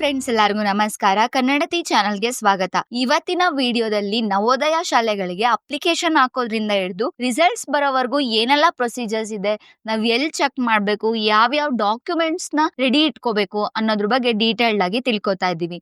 Friends ಎಲ್ಲರಿಗೂ ನಮಸ್ಕಾರ. ಕನ್ನಡತಿ ಚಾನಲ್ಗೆ ಸ್ವಾಗತ. ಇವತ್ತಿನ ವಿಡಿಯೋದಲ್ಲಿ ನವೋದಯ ಶಾಲೆಗಳಿಗೆ ಅಪ್ಲಿಕೇಶನ್ ಹಾಕೋದ್ರಿಂದ ಹಿಡಿದು ರಿಸಲ್ಟ್ಸ್ ಬರೋವರೆಗೂ ಏನೆಲ್ಲ ಪ್ರೊಸೀಜರ್ಸ್ ಇದೆ, ನಾವ್ ಎಲ್ಲಿ ಚೆಕ್ ಮಾಡ್ಬೇಕು, ಯಾವ್ಯಾವ ಡಾಕ್ಯುಮೆಂಟ್ಸ್ನ ರೆಡಿ ಇಟ್ಕೋಬೇಕು ಅನ್ನೋದ್ರ ಬಗ್ಗೆ ಡೀಟೇಲ್ಡ್ ಆಗಿ ತಿಳ್ಕೊತಾ ಇದ್ದೀವಿ.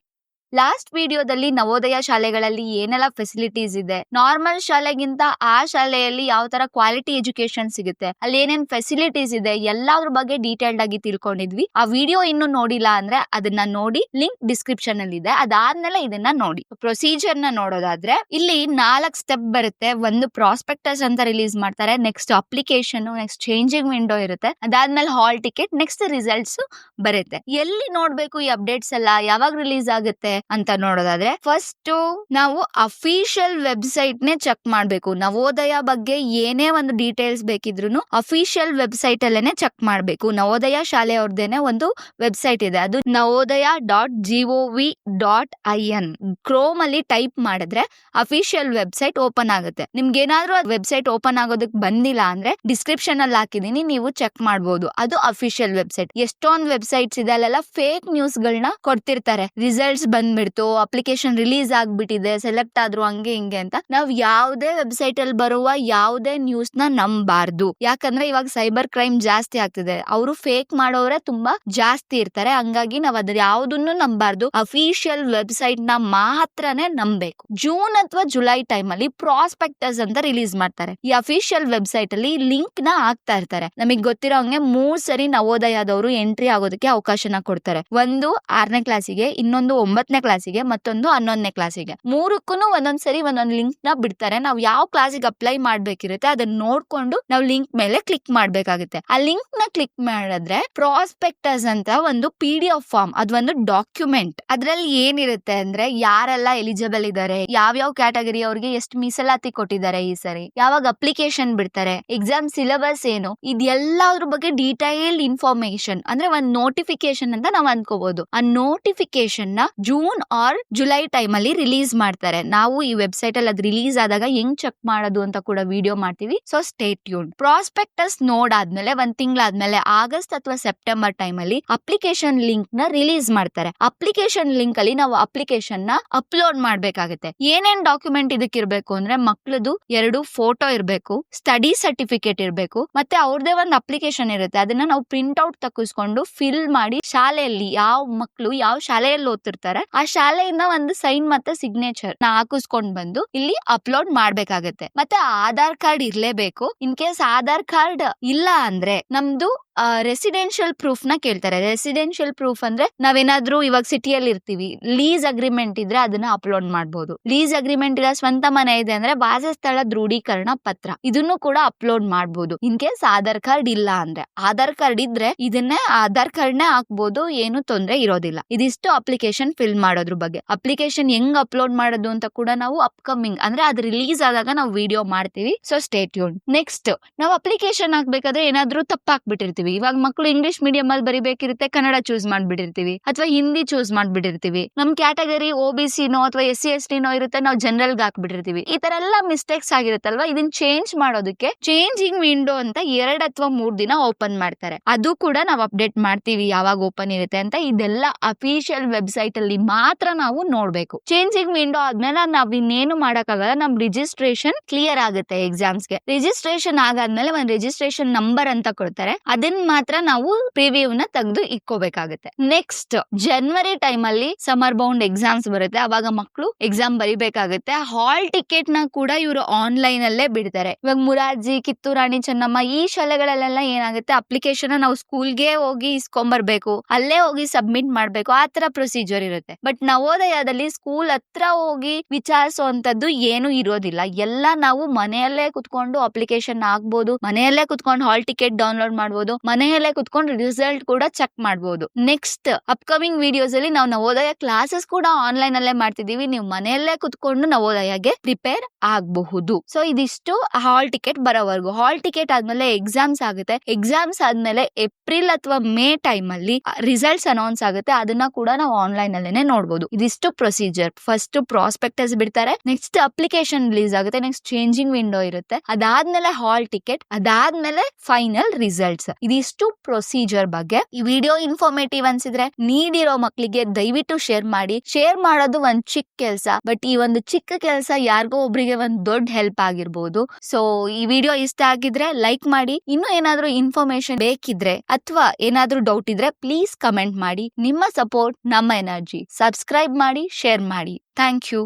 ಲಾಸ್ಟ್ ವಿಡಿಯೋದಲ್ಲಿ ನವೋದಯ ಶಾಲೆಗಳಲ್ಲಿ ಏನೆಲ್ಲ ಫೆಸಿಲಿಟೀಸ್ ಇದೆ? ನಾರ್ಮಲ್ ಶಾಲೆಗಿಂತ ಆ ಶಾಲೆಯಲ್ಲಿ ಯಾವ ತರ ಕ್ವಾಲಿಟಿ ಎಜುಕೇಶನ್ ಸಿಗುತ್ತೆ? ಅಲ್ಲಿ ಏನೇನ್ ಫೆಸಿಲಿಟೀಸ್ ಇದೆ? ಎಲ್ಲಾದ್ರ ಬಗ್ಗೆ ಡೀಟೇಲ್ಡ್ ಆಗಿ ತಿಳ್ಕೊಂಡಿದ್ವಿ. ಆ ವಿಡಿಯೋ ಇನ್ನು ನೋಡಿಲ್ಲ ಅಂದ್ರೆ ಅದನ್ನ ನೋಡಿ ಲಿಂಕ್ ಡಿಸ್ಕ್ರಿಪ್ಷನ್ ಅಲ್ಲಿ ಇದೆ. ಅದಾದ್ಮೇಲೆ ಇದನ್ನ ನೋಡಿ. ಪ್ರೊಸೀಜರ್ನ ನೋಡೋದಾದ್ರೆ, ಇಲ್ಲಿ ನಾಲ್ಕು ಸ್ಟೆಪ್ ಬರುತ್ತೆ. ಒಂದು ಪ್ರಾಸ್ಪೆಕ್ಟಸ್ ಅಂತ ರಿಲೀಸ್ ಮಾಡ್ತಾರೆ. Next application next changing window ಇರುತ್ತೆ. ಅದಾದ್ಮೇಲೆ ಹಾಲ್ ಟಿಕೆಟ್ ನೆಕ್ಸ್ಟ್ ರಿಸಲ್ಟ್ಸ್ ಬರುತ್ತೆ. ಎಲ್ಲಿ ನೋಡ್ಬೇಕು ಈ ಅಪ್ಡೇಟ್ಸ್ ಎಲ್ಲ? ಯಾವಾಗ ರಿಲೀಸ್ ಆಗುತ್ತೆ? ಅಂತ ನೋಡೋದಾದ್ರೆ ಫಸ್ಟ್ ನಾವು ಅಫಿಷಿಯಲ್ ವೆಬ್ಸೈಟ್ ನೇ ಚೆಕ್ ಮಾಡ್ಬೇಕು. ನವೋದಯ ಬಗ್ಗೆ ಏನೇ ಒಂದು ಡೀಟೇಲ್ಸ್ ಬೇಕಿದ್ರು ಅಫಿಷಿಯಲ್ ವೆಬ್ಸೈಟ್ ಅಲ್ಲೇನೆ ಚೆಕ್ ಮಾಡ್ಬೇಕು. ನವೋದಯ ಶಾಲೆಯವ್ರದ್ದೇನೆ ಒಂದು ವೆಬ್ಸೈಟ್ ಇದೆ. ಅದು Navodaya dot V dot I N chrome ಅಲ್ಲಿ ಟೈಪ್ ಮಾಡಿದ್ರೆ ಅಫಿಷಿಯಲ್ ವೆಬ್ಸೈಟ್ ಓಪನ್ ಆಗುತ್ತೆ. ನಿಮ್ಗೆ ಏನಾದ್ರು ವೆಬ್ಸೈಟ್ ಓಪನ್ ಆಗೋದಕ್ ಬಂದಿಲ್ಲ ಅಂದ್ರೆ ಡಿಸ್ಕ್ರಿಪ್ಷನ್ ಅಲ್ಲಿ ಹಾಕಿದೀನಿ, ನೀವು ಚೆಕ್ ಮಾಡಬಹುದು ಅದು ಅಫಿಷಿಯಲ್ ವೆಬ್ಸೈಟ್ ಎಷ್ಟೊಂದ್ ವೆಬ್ಸೈಟ್ಸ್ ಇದೆ, ಅಲ್ಲೆಲ್ಲ ಫೇಕ್ ನ್ಯೂಸ್ ಗಳನ್ನ ಕೊಡ್ತಿರ್ತಾರೆ ರಿಸಲ್ಟ್ಸ್ ಬಂದ್ಬಿಡ್ತು ಅಪ್ಲಿಕೇಶನ್ ರಿಲೀಸ್ ಆಗ್ಬಿಟ್ಟಿದೆ ಸೆಲೆಕ್ಟ್ ಆದ್ರು ಹಂಗೆ ಹಿಂಗೆ ಅಂತ. ನಾವ್ ಯಾವ್ದೇ ವೆಬ್ಸೈಟ್ ಅಲ್ಲಿ ಬರುವ ಯಾವ್ದೇ ನ್ಯೂಸ್ನ ನಂಬಾರ್ದು. ಯಾಕಂದ್ರೆ ಇವಾಗ ಸೈಬರ್ ಕ್ರೈಮ್ ಜಾಸ್ತಿ ಆಗ್ತಿದೆ. ಅವರು ಫೇಕ್ ಮಾಡೋರೆ ತುಂಬಾ ಜಾಸ್ತಿ ಇರ್ತಾರೆ. ಹಂಗಾಗಿ ನಾವ್ ಅದ್ರ ಯಾವ್ದನ್ನು ನಂಬಾರ್ದು. ಅಫಿಷಿಯಲ್ ವೆಬ್ಸೈಟ್ನ ಮಾತ್ರನೇ ನಂಬಬೇಕು. ಜೂನ್ ಅಥವಾ ಜುಲೈ ಟೈಮ್ ಅಲ್ಲಿ ಪ್ರಾಸ್ಪೆಕ್ಟಸ್ ಅಂತ ರಿಲೀಸ್ ಮಾಡ್ತಾರೆ. ಈ ಅಫಿಷಿಯಲ್ ವೆಬ್ಸೈಟ್ ಅಲ್ಲಿ ಲಿಂಕ್ನ ಹಾಕ್ತಾ ಇರ್ತಾರೆ. ನಮಗ್ ಗೊತ್ತಿರೋ ಹಂಗೆ ಮೂರ್ ಸರಿ ನವೋದಯದವರು ಎಂಟ್ರಿ ಆಗೋದಕ್ಕೆ ಅವಕಾಶನ ಕೊಡ್ತಾರೆ. ಒಂದು ಆರನೇ ಕ್ಲಾಸಿಗೆ ಇನ್ನೊಂದು ಒಂಬತ್ತನೇ ಕ್ಲಾಸಿಗೆ ಮತ್ತೊಂದು ಹನ್ನೊಂದನೇ ಕ್ಲಾಸಿಗೆ ಮೂರಕ್ಕೂ ಒಂದೊಂದ್ ಸರಿ ಒಂದೊಂದ್ ಲಿಂಕ್ನ ಬಿಡ್ತಾರೆ. ನಾವು ಯಾವ ಕ್ಲಾಸಿಗೆ ಅಪ್ಲೈ ಮಾಡ್ಬೇಕಿರುತ್ತೆ ಅದನ್ನ ನೋಡ್ಕೊಂಡು ನಾವು ಲಿಂಕ್ ಮೇಲೆ ಕ್ಲಿಕ್ ಮಾಡ್ಬೇಕಾಗುತ್ತೆ. ಆ ಲಿಂಕ್ನ ಕ್ಲಿಕ್ ಮಾಡಿದ್ರೆ ಪ್ರಾಸ್ಪೆಕ್ಟಸ್ ಅಂತ ಒಂದು ಪಿ ಡಿ ಎಫ್ ಫಾರ್ಮ್ ಅದೊಂದು ಡಾಕ್ಯುಮೆಂಟ್ ಅದ್ರಲ್ಲಿ ಏನಿರುತ್ತೆ ಅಂದ್ರೆ ಯಾರೆಲ್ಲ ಎಲಿಜಿಬಲ್ ಇದಾರೆ ಯಾವ ಕ್ಯಾಟಗರಿ ಅವ್ರಿಗೆ ಎಷ್ಟು ಮೀಸಲಾತಿ ಕೊಟ್ಟಿದ್ದಾರೆ ಈ ಸರಿ, ಯಾವಾಗ ಅಪ್ಲಿಕೇಶನ್ ಬಿಡ್ತಾರೆ ಎಕ್ಸಾಮ್ ಸಿಲೆಬಸ್ ಏನು ಇದೆಲ್ಲದ್ರ ಬಗ್ಗೆ ಡೀಟೈಲ್ಡ್ ಇನ್ಫಾರ್ಮೇಶನ್ ಅಂದ್ರೆ ಒಂದ್ ನೋಟಿಫಿಕೇಶನ್ ಅಂತ ನಾವ್ ಅನ್ಕೋಬಹುದು ಆ ನೋಟಿಫಿಕೇಶನ್ನ ಜೂನ್ ಆರ್ ಜುಲೈ ಟೈಮ್ ಅಲ್ಲಿ ರಿಲೀಸ್ ಮಾಡ್ತಾರೆ. ನಾವು ಈ ವೆಬ್ಸೈಟ್ ಅಲ್ಲಿ ಅದು ರಿಲೀಸ್ ಆದಾಗ ಹೆಂಗ್ ಚೆಕ್ ಮಾಡೋದು ಅಂತ ಕೂಡ ವಿಡಿಯೋ ಮಾಡ್ತೀವಿ. ಸೊ ಸ್ಟೇಟ್ ಟ್ಯೂನ್ ಪ್ರಾಸ್ಪೆಕ್ಟಸ್ ನೋಡಾದ್ಮೇಲೆ ಒಂದ್ ತಿಂಗಳಾದ್ಮೇಲೆ ಆಗಸ್ಟ್ ಅಥವಾ ಸೆಪ್ಟೆಂಬರ್ ಟೈಮ್ ಅಲ್ಲಿ ಅಪ್ಲಿಕೇಶನ್ ಲಿಂಕ್ನ ರಿಲೀಸ್ ಮಾಡ್ತಾರೆ. ಅಪ್ಲಿಕೇಶನ್ ಲಿಂಕ್ ಅಲ್ಲಿ ನಾವು ಅಪ್ಲಿಕೇಶನ್ನ ಅಪ್ಲೋಡ್ ಮಾಡ್ಬೇಕಾಗುತ್ತೆ. ಏನೇನ್ ಡಾಕ್ಯುಮೆಂಟ್ ಇದಕ್ಕೆ ಇರಬೇಕು ಅಂದ್ರೆ ಮಕ್ಳದು ಎರಡು ಫೋಟೋ ಇರಬೇಕು ಸ್ಟಡಿ ಸರ್ಟಿಫಿಕೇಟ್ ಇರಬೇಕು, ಮತ್ತೆ ಅವ್ರದೇ ಒಂದು ಅಪ್ಲಿಕೇಶನ್ ಇರುತ್ತೆ. ಅದನ್ನ ನಾವು ಪ್ರಿಂಟ್ ಔಟ್ ತಕ್ಕಿಸ್ಕೊಂಡು ಫಿಲ್ ಮಾಡಿ ಶಾಲೆಯಲ್ಲಿ ಯಾವ ಮಕ್ಳು ಯಾವ ಶಾಲೆಯಲ್ಲಿ ಓದ್ತಿರ್ತಾರೆ ಆ ಶಾಲೆಯಿಂದ ಒಂದು ಸೈನ್ ಮತ್ತೆ ಸಿಗ್ನೇಚರ್ನ ಹಾಕಿಸ್ಕೊಂಡ್ ಬಂದು ಇಲ್ಲಿ ಅಪ್ಲೋಡ್ ಮಾಡ್ಬೇಕಾಗತ್ತೆ. ಮತ್ತೆ ಆಧಾರ್ ಕಾರ್ಡ್ ಇರ್ಲೇಬೇಕು. ಇನ್ ಕೇಸ್ ಆಧಾರ್ ಕಾರ್ಡ್ ಇಲ್ಲ ಅಂದ್ರೆ ನಮ್ದು ರೆಸಿಡೆನ್ಶಿಯಲ್ ಪ್ರೂಫ್ನ ಕೇಳ್ತಾರೆ. ರೆಸಿಡೆನ್ಷಿಯಲ್ ಪ್ರೂಫ್ ಅಂದ್ರೆ ನಾವೇನಾದ್ರೂ ಇವಾಗ ಸಿಟಿಯಲ್ಲಿ ಇರ್ತೀವಿ. ಲೀಸ್ ಅಗ್ರಿಮೆಂಟ್ ಇದ್ರೆ ಅದನ್ನ ಅಪ್ಲೋಡ್ ಮಾಡಬಹುದು ಲೀಸ್ ಅಗ್ರಿಮೆಂಟ್ ಇಲ್ಲ ಸ್ವಂತ ಮನೆ ಇದೆ ಅಂದ್ರೆ ವಾಸಸ್ಥಳ ದೃಢೀಕರಣ ಪತ್ರ. ಇದನ್ನು ಕೂಡ ಅಪ್ಲೋಡ್ ಮಾಡಬಹುದು ಇನ್ ಕೇಸ್ ಆಧಾರ್ ಕಾರ್ಡ್ ಇಲ್ಲ ಅಂದ್ರೆ. ಆಧಾರ್ ಕಾರ್ಡ್ ಇದ್ರೆ ಇದನ್ನೇ ಆಧಾರ್ ಕಾರ್ಡ್ ನೇ ಹಾಕ್ಬೋದು. ಏನು ತೊಂದ್ರೆ ಇರೋದಿಲ್ಲ. ಇದಿಷ್ಟು ಅಪ್ಲಿಕೇಶನ್ ಫಿಲ್ ಮಾಡೋದ್ರ ಬಗ್ಗೆ. ಅಪ್ಲಿಕೇಶನ್ ಹೆಂಗ್ ಅಪ್ಲೋಡ್ ಮಾಡೋದು ಅಂತ ಕೂಡ ನಾವು ಅಪ್ಕಮಿಂಗ್ ಅಂದ್ರೆ ಅದು ರಿಲೀಸ್ ಆದಾಗ ನಾವು ವಿಡಿಯೋ ಮಾಡ್ತೀವಿ. ಸೊ ಸ್ಟೇಟ್ ನೆಕ್ಸ್ಟ್ ನಾವು ಅಪ್ಲಿಕೇಶನ್ ಹಾಕ್ಬೇಕಾದ್ರೆ ಏನಾದ್ರೂ ತಪ್ಪ ಹಾಕ್ಬಿಟ್ಟಿರ್ತೀವಿ ಇವಾಗ ಮಕ್ಕಳು ಇಂಗ್ಲಿಷ್ ಮೀಡಿಯಂ ಅಲ್ಲಿ ಬರಿಬೇಕಿರುತ್ತೆ, ಕನ್ನಡ ಚೂಸ್ ಮಾಡ್ಬಿಟ್ಟಿರ್ತೀವಿ. ಅಥವಾ ಹಿಂದಿ ಚೂಸ್ ಮಾಡ್ಬಿಟ್ಟಿರ್ತೀವಿ. ನಮ್ ಕ್ಯಾಟಗರಿ ಓ ಬಿ ಸಿನೋ ಅಥವಾ ಎಸ್ ಸಿ ಎಸ್ ಟಿನೋ ಇರುತ್ತೆ, ನಾವು ಜನರಲ್ ಹಾಕ್ಬಿಟ್ಟಿರ್ತೀವಿ. ಈ ತರ ಎಲ್ಲ ಮಿಸ್ಟೇಕ್ಸ್ ಆಗಿರುತ್ತಲ್ವಾ? ಇದನ್ನ ಚೇಂಜ್ ಮಾಡೋದಕ್ಕೆ ಚೇಂಜಿಂಗ್ ವಿಂಡೋ ಅಂತ ಎರಡ್ ಅಥವಾ ಮೂರ್ ದಿನ ಓಪನ್ ಮಾಡ್ತಾರೆ. ಅದು ಕೂಡ ನಾವು ಅಪ್ಡೇಟ್ ಮಾಡ್ತೀವಿ, ಯಾವಾಗ ಓಪನ್ ಇರುತ್ತೆ ಅಂತ. ಇದೆಲ್ಲ ಅಫಿಷಿಯಲ್ ವೆಬ್ಸೈಟ್ ಅಲ್ಲಿ ಮಾತ್ರ ನಾವು ನೋಡ್ಬೇಕು. ಚೇಂಜಿಂಗ್ ವಿಂಡೋ ಆದ್ಮೇಲೆ ನಾವ್ ಇನ್ನೇನು ಮಾಡಕ್ಕಾಗಲ್ಲ. ನಮ್ ರಿಜಿಸ್ಟ್ರೇಷನ್ ಕ್ಲಿಯರ್ ಆಗುತ್ತೆ ಎಕ್ಸಾಮ್ಸ್ಗೆ ರಿಜಿಸ್ಟ್ರೇಷನ್ ಆಗಾದ್ಮೇಲೆ ಒಂದ್ ರಿಜಿಸ್ಟ್ರೇಷನ್ ನಂಬರ್ ಅಂತ ಕೊಡ್ತಾರೆ. ಅದನ್ನ ಮಾತ್ರ ನಾವು ಪ್ರಿವ್ಯೂ ನ ತೆಗೆದು ಇಕ್ಕೋಬೇಕಾಗುತ್ತೆ ನೆಕ್ಸ್ಟ್ ಜನವರಿ ಟೈಮ್ ಅಲ್ಲಿ ಸಮರ್ ಬೌಂಡ್ ಎಕ್ಸಾಮ್ಸ್ ಬರುತ್ತೆ. ಅವಾಗ ಮಕ್ಕಳು ಎಕ್ಸಾಮ್ ಬರಿಬೇಕಾಗುತ್ತೆ. ಹಾಲ್ ಟಿಕೆಟ್ನ ಕೂಡ ಇವರು ಆನ್ಲೈನ್ ಅಲ್ಲೇ ಬಿಡ್ತಾರೆ. ಇವಾಗ ಮುರಾರ್ಜಿ ಕಿತ್ತೂರಾಣಿ ಚೆನ್ನಮ್ಮ ಈ ಶಾಲೆಗಳಲ್ಲೆಲ್ಲ ಏನಾಗುತ್ತೆ? ಅಪ್ಲಿಕೇಶನ್ ನಾವು ಸ್ಕೂಲ್ಗೆ ಹೋಗಿ ಇಸ್ಕೊಂಬರ್ಬೇಕು. ಅಲ್ಲೇ ಹೋಗಿ ಸಬ್ಮಿಟ್ ಮಾಡ್ಬೇಕು. ಆ ತರ ಪ್ರೊಸೀಜರ್ ಇರುತ್ತೆ. ಬಟ್ ನವೋದಯದಲ್ಲಿ ಸ್ಕೂಲ್ ಹತ್ರ ಹೋಗಿ ವಿಚಾರಿಸುವಂತದ್ದು ಏನು ಇರೋದಿಲ್ಲ. ಎಲ್ಲ ನಾವು ಮನೆಯಲ್ಲೇ ಕುತ್ಕೊಂಡು ಅಪ್ಲಿಕೇಶನ್ ಹಾಕ್ಬೋದು ಮನೆಯಲ್ಲೇ ಕುತ್ಕೊಂಡು ಹಾಲ್ ಟಿಕೆಟ್ ಡೌನ್ಲೋಡ್ ಮಾಡ್ಬೋದು. ಮನೆಯಲ್ಲೇ ಕುತ್ಕೊಂಡು ರಿಸಲ್ಟ್ ಕೂಡ ಚೆಕ್ ಮಾಡ್ಬೋದು. ನೆಕ್ಸ್ಟ್ ಅಪ್ಕಮಿಂಗ್ ವಿಡಿಯೋಸ್ ಅಲ್ಲಿ ನಾವು ನವೋದಯ ಕ್ಲಾಸಸ್ ಕೂಡ ಆನ್ಲೈನ್ ಅಲ್ಲೇ ಮಾಡ್ತಿದೀವಿ ನೀವು ಮನೆಯಲ್ಲೇ ಕುತ್ಕೊಂಡು ನವೋದಯಗೆ ಪ್ರಿಪೇರ್ ಆಗಬಹುದು. ಸೊ ಇದಿಷ್ಟು ಹಾಲ್ ಟಿಕೆಟ್ ಬರೋವರೆಗೂ. ಹಾಲ್ ಟಿಕೆಟ್ ಆದ್ಮೇಲೆ ಎಕ್ಸಾಮ್ಸ್ ಆಗುತ್ತೆ. ಎಕ್ಸಾಮ್ಸ್ ಆದ್ಮೇಲೆ ಏಪ್ರಿಲ್ ಅಥವಾ ಮೇ ಟೈಮ್ ಅಲ್ಲಿ ರಿಸಲ್ಟ್ಸ್ ಅನೌನ್ಸ್ ಆಗುತ್ತೆ. ಅದನ್ನ ಕೂಡ ನಾವು ಆನ್ಲೈನ್ ಅಲ್ಲೇನೆ ನೋಡಬಹುದು ಇದಿಷ್ಟು ಪ್ರೊಸೀಜರ್ ಫಸ್ಟ್ ಪ್ರಾಸ್ಪೆಕ್ಟಸ್ ಬಿಡ್ತಾರೆ. ನೆಕ್ಸ್ಟ್ ಅಪ್ಲಿಕೇಶನ್ ರಿಲೀಸ್ ಆಗುತ್ತೆ. ನೆಕ್ಸ್ಟ್ ಚೇಂಜಿಂಗ್ ವಿಂಡೋ ಇರುತ್ತೆ. ಅದಾದ್ಮೇಲೆ ಹಾಲ್ ಟಿಕೆಟ್ ಅದಾದ್ಮೇಲೆ ಫೈನಲ್ ರಿಸಲ್ಟ್ಸ್ ಇದಿಷ್ಟು ಪ್ರೊಸೀಜರ್ ಬಗ್ಗೆ ಈ ವಿಡಿಯೋ ಇನ್ಫಾರ್ಮೇಟಿವ್ ಅನ್ಸಿದ್ರೆ ನೀಡಿರೋ ಮಕ್ಕಳಿಗೆ ದಯವಿಟ್ಟು ಶೇರ್ ಮಾಡಿ. ಶೇರ್ ಮಾಡೋದು ಒಂದ್ ಚಿಕ್ಕ ಕೆಲಸ ಬಟ್ ಈ ಒಂದು ಚಿಕ್ಕ ಕೆಲಸ ಯಾರಿಗೋ ಒಬ್ರಿಗೆ ಒಂದ್ ದೊಡ್ಡ ಹೆಲ್ಪ್ ಆಗಿರ್ಬೋದು. ಸೊ ಈ ವಿಡಿಯೋ ಇಷ್ಟ ಆಗಿದ್ರೆ ಲೈಕ್ ಮಾಡಿ. ಇನ್ನು ಏನಾದ್ರೂ ಇನ್ಫಾರ್ಮೇಶನ್ ಬೇಕಿದ್ರೆ ಅಥವಾ ಏನಾದ್ರೂ ಡೌಟ್ ಇದ್ರೆ ಪ್ಲೀಸ್ ಕಮೆಂಟ್ ಮಾಡಿ. ನಿಮ್ಮ ಸಪೋರ್ಟ್ ನಮ್ಮ ಎನರ್ಜಿ ಸಬ್ಸ್ಕ್ರೈಬ್ ಮಾಡಿ ಶೇರ್ ಮಾಡಿ. Thank you